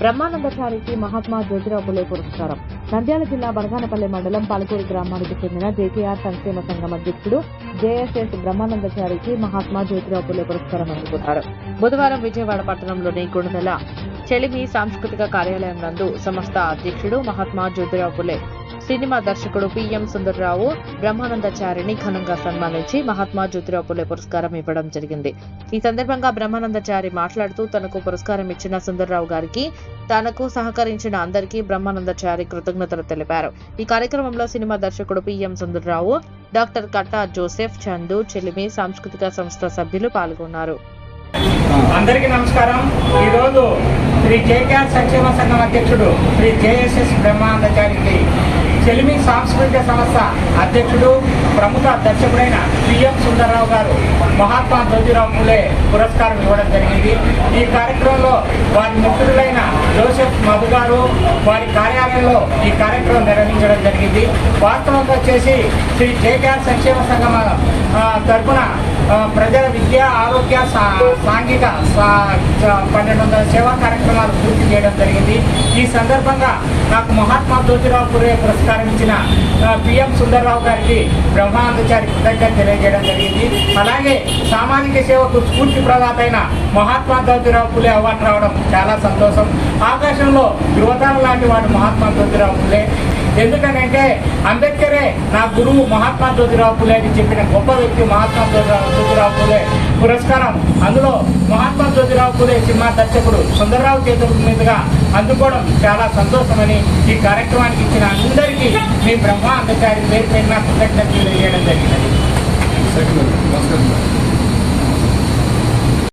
బ్రహ్మానందచారికి మహాత్మా జ్యోతిరావు పులే పురస్కారం. నంద్యాల జిల్లా బనగానపల్లి మండలం పాలకూరు గ్రామానికి చెందిన జేకేఆర్ సంక్షేమ సంఘం అధ్యక్షుడు జేఎస్ఎస్ బ్రహ్మానందచారికి మహాత్మా జ్యోతిరావు పులే పురస్కారం అందుకున్నారు. బుధవారం విజయవాడ పట్టణంలోని గుణదల చెలిమి సాంస్కృతిక కార్యాలయం నందు సంస్థ అధ్యక్షుడు మహాత్మా జ్యోతిరావు పులే సినిమా దర్శకుడు పిఎం సుందర్రావు బ్రహ్మానందచారిని ఘనంగా సన్మానించి మహాత్మా జ్యోతిరావు పులే పురస్కారం ఇవ్వడం జరిగింది. ఈ సందర్భంగా బ్రహ్మానందచారి మాట్లాడుతూ తనకు పురస్కారం ఇచ్చిన సుందర్రావు గారికి తనకు సహకరించిన అందరికీ బ్రహ్మానందచారి కృతజ్ఞతలు తెలిపారు. ఈ కార్యక్రమంలో సినిమా దర్శకుడు PM Sundarrao doctor Katta Joseph Chandu Chelimi సాంస్కృతిక సంస్థ సభ్యులు పాల్గొన్నారు. అందరికీ నమస్కారం. ఈరోజు శ్రీ కేకేఆర్ సంక్షేమ సంఘం అధ్యక్షుడు శ్రీ జేఎస్ఎస్ బ్రహ్మానందచారికి చెలిమి సాంస్కృతిక సంస్థ అధ్యక్షుడు ప్రముఖ దర్శకుడైన పిఎం సుందరరావు గారు మహాత్మా జ్యోతిరావు పూలే పురస్కారం ఇవ్వడం జరిగింది. ఈ కార్యక్రమంలో వారి మిత్రులైన జోసెఫ్ మధు గారు వారి కార్యాలయంలో ఈ కార్యక్రమం నిర్వహించడం జరిగింది. వాస్తవంగా వచ్చేసి శ్రీ జేకేఆర్ సంక్షేమ సంఘం తరఫున తరపున ప్రజల విద్య ఆరోగ్య సా- సాంఘిక సా- పన్నెండు వందల సేవా కార్యక్రమాలు పూర్తి చేయడం జరిగింది. ఈ సందర్భంగా నాకు మహాత్మా జ్యోతిరావు పురే పురస్కారం ఇచ్చిన పిఎం సుందర్రావు గారికి బ్రహ్మానందచారి కృతజ్ఞత తెలియజేయడం జరిగింది. అలాగే సామాజిక సేవకు స్ఫూర్తి ప్రదాత అయిన మహాత్మా జ్యోతిరావు పులే అవార్డు రావడం చాలా సంతోషం. ఆకాశంలో యువతారం లాంటి వాడు మహాత్మా జ్యోతిరావు పులే. ఎందుకనంటే అంబేద్కరే నా గురువు మహాత్మా జ్యోతిరావు పులే అని చెప్పిన గొప్ప వ్యక్తి మహాత్మా జ్యోతిరావు జ్యోతిరావు పులే పురస్కారం. అందులో మహాత్మా జ్యోతిరావు పులే సినిమా దర్శకుడు సుందరరావు చేతుల మీదుగా అందుకోవడం చాలా సంతోషమని ఈ కార్యక్రమానికి ఇచ్చిన అందరికీ మీ బ్రహ్మ అందచారి పేరు పేరున కృతజ్ఞతలు తెలియజేయడం జరిగినది